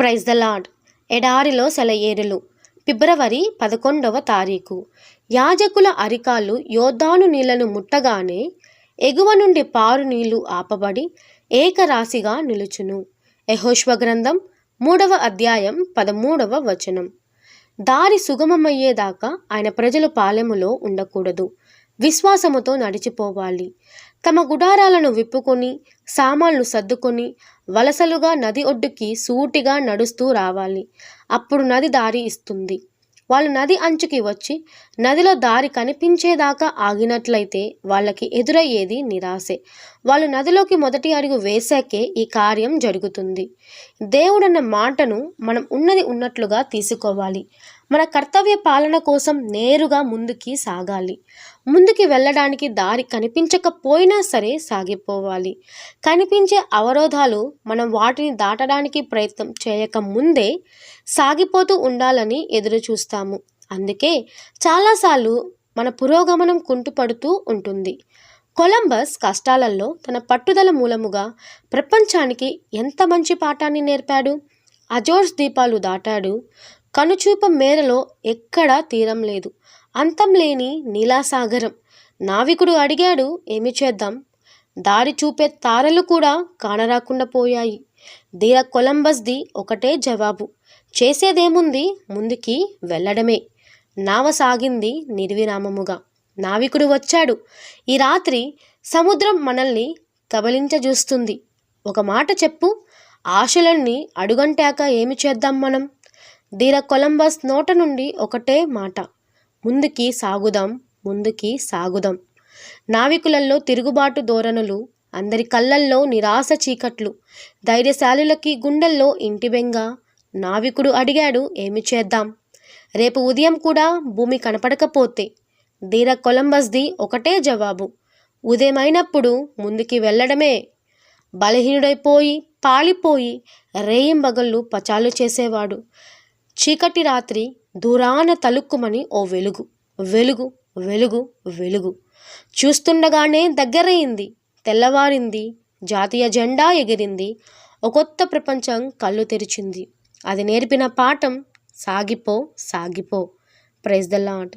Praise the lord ఎడారిలో సెలయేరులు. ఫిబ్రవరి పదకొండవ తారీఖు. యాజకుల అరికాలు యోధాను నీళ్ళను ముట్టగానే ఎగువ నుండి పారు నీళ్ళు ఆపబడి ఏకరాశిగా నిలుచును. యహోష్వ గ్రంథం మూడవ అధ్యాయం పదమూడవ వచనం. దారి సుగమమయ్యేదాకా ఆయన ప్రజలు పాలెములో ఉండకూడదు. విశ్వాసముతో నడిచిపోవాలి. తమ గుడారాలను విప్పుకొని సామాన్లు సర్దుకొని వలసలుగా నది ఒడ్డుకి సూటిగా నడుస్తూ రావాలి. అప్పుడు నది దారి ఇస్తుంది. వాళ్ళు నది అంచుకి వచ్చి నదిలో దారి కనిపించేదాకా ఆగినట్లయితే వాళ్ళకి ఎదురయ్యేది నిరాశే. వాళ్ళు నదిలోకి మొదటి అడుగు వేశాకే ఈ కార్యం జరుగుతుంది. దేవుడన్న మాటను మనం ఉన్నది ఉన్నట్లుగా తీసుకోవాలి. మన కర్తవ్య పాలన కోసం నేరుగా ముందుకి సాగాలి. ముందుకి వెళ్ళడానికి దారి కనిపించకపోయినా సరే సాగిపోవాలి. కనిపించే అవరోధాలు మనం వాటిని దాటడానికి ప్రయత్నం చేయక ముందే సాగిపోతూ ఉండాలని ఎదురు చూస్తాము. అందుకే చాలాసార్లు మన పురోగమనం కుంటుపడుతూ ఉంటుంది. కొలంబస్ కష్టాలలో తన పట్టుదల మూలముగా ప్రపంచానికి ఎంత మంచి పాఠాన్ని నేర్పాడు? అజోర్స్ దీపాలు దాటాడు. కనుచూప మేరలో ఎక్కడా తీరం లేదు. అంతం లేని నీలాసాగరం. నావికుడు అడిగాడు ఏమి చేద్దాం? దారి చూపే తారలు కూడా కానరాకుండా పోయాయి. దీర కొలంబస్ది ఒకటే జవాబు. చేసేదేముంది? ముందుకి వెళ్ళడమే. నావ సాగింది నిర్విరామముగా. నావికుడు వచ్చాడు. ఈ రాత్రి సముద్రం మనల్ని కబలించజూస్తుంది. ఒక మాట చెప్పు. ఆశలన్నీ అడుగంటాక ఏమి చేద్దాం మనం? ధీర కొలంబస్ నోట నుండి ఒకటే మాట. ముందుకి సాగుదాం ముందుకి సాగుదాం. నావికులలో తిరుగుబాటు ధోరణులు అందరి కళ్ళల్లో నిరాశ చీకట్లు. ధైర్యశాలులకి గుండెల్లో ఇంటి బెంగ. నావికుడు అడిగాడు ఏమి చేద్దాం? రేపు ఉదయం కూడా భూమి కనపడకపోతే. ధీర కొలంబస్ది ఒకటే జవాబు. ఉదయమైనప్పుడు ముందుకి వెళ్ళడమే. బలహీనుడైపోయి పాలిపోయి రేయింబగళ్ళు పచాలు చేసేవాడు. చీకటి రాత్రి దూరాన తలుక్కుమని ఓ వెలుగు. వెలుగు వెలుగు వెలుగు. చూస్తుండగానే దగ్గరయింది తెల్లవారింది జాతీయ జెండా ఎగిరింది ఒక కొత్త ప్రపంచం కళ్ళు తెరిచింది. అది నేర్పిన పాఠం సాగిపో సాగిపో. Praise the lord